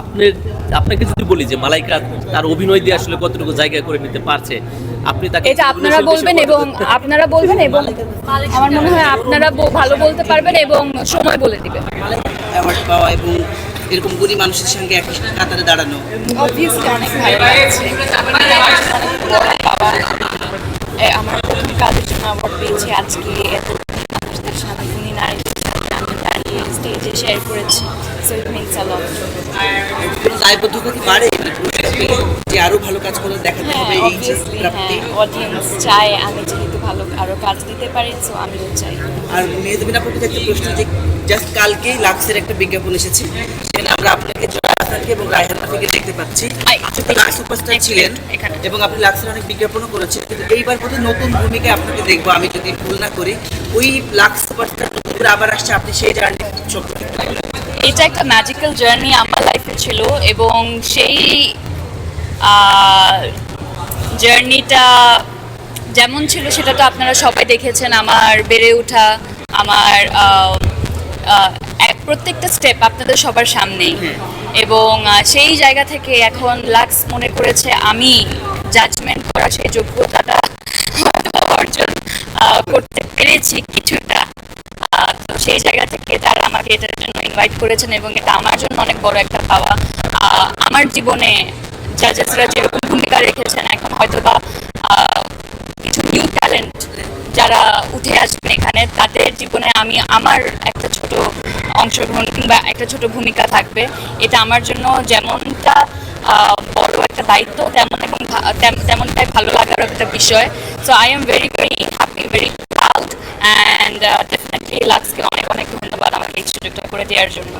আপনার আপনাকে যদি বলি যে মালাইকা তার অভিনয় দিয়ে আসলে কতটুকু জায়গা করে নিতে পারছে আপনি তাকে এটা আপনারা বলবেন এবং আপনারা বলবেন এবং আমার মনে হয় আপনারা ভালো বলতে পারবেন এবং সময় বলে দিবেন। অ্যাওয়ার্ড পাওয়া এবং এরকম গুণী মানুষের সঙ্গে এক কাতারে দাঁড়ানো। আমার আমার কাজের জন্য অ্যাওয়ার্ড পেয়েছি আজকে। করেছি। So it means a lot দায়বদ্ধতা কি বাড়ে? পুরস্কার পেলে যে আরও ভালো কাজ করে দেখাতে হ্যাঁ হবে এই যে প্রাপ্তি হ্যাঁ অডিয়েন্স চায় আমি যেহেতু ভালো আরও কাজ দিতে পারি সো আমিও চাই। আর মেয়েদেবিন আপনাকে একটা প্রশ্ন যে জাস্ট কালকেই লাক্সের একটা বিজ্ঞাপন এসেছে। সেখানে আমরা আপনাকে জয়া হাসানকে এবং রায়হান রাফিকে দেখতে পাচ্ছি। আপনি লাক্স সুপারস্টার ছিলেন এবং আপনি লাক্সের অনেক বিজ্ঞাপনও করেছেন। কিন্তু এইবার বোধহয় নতুন ভূমিকায় আপনাকে দেখব। আমি যদি ভুল না করি ওই লাক্স সুপারস্টার করে আবার আসছে আপনি সেই জার্নি সম্পর্কে এটা একটা ম্যাজিক্যাল জার্নি আমার লাইফে ছিল এবং সেই জার্নিটা যেমন ছিল সেটা তো আপনারা সবাই দেখেছেন আমার বেড়ে ওঠা আমার প্রত্যেকটা স্টেপ আপনাদের সবার সামনেই। এবং সেই জায়গা থেকে এখন লাক্স মনে করেছে আমি জাজমেন্ট করা সেই যোগ্যতাটা অর্জন করতে পেরেছি কিছুটা। সেই জায়গা থেকে তারা আমাকে এটার জন্য ইনভাইট করেছেন এবং এটা আমার জন্য অনেক বড় একটা পাওয়া। আমার জীবনে জাজেসরা যেরকম ভূমিকা রেখেছেন, এখন হয়তো বা কিছু নিউ ট্যালেন্ট যারা উঠে আসবেন এখানে, তাদের জীবনে আমি আমার একটা ছোট অংশগ্রহণ কিংবা একটা ছোট ভূমিকা থাকবে। এটা আমার জন্য যেমনটা বড় একটা দায়িত্ব, তেমন এবং তেমনটাই ভালো লাগার একটা বিষয়। So I am very very happy very proud and definitely অনেক সুযোগটা করে দেওয়ার জন্য।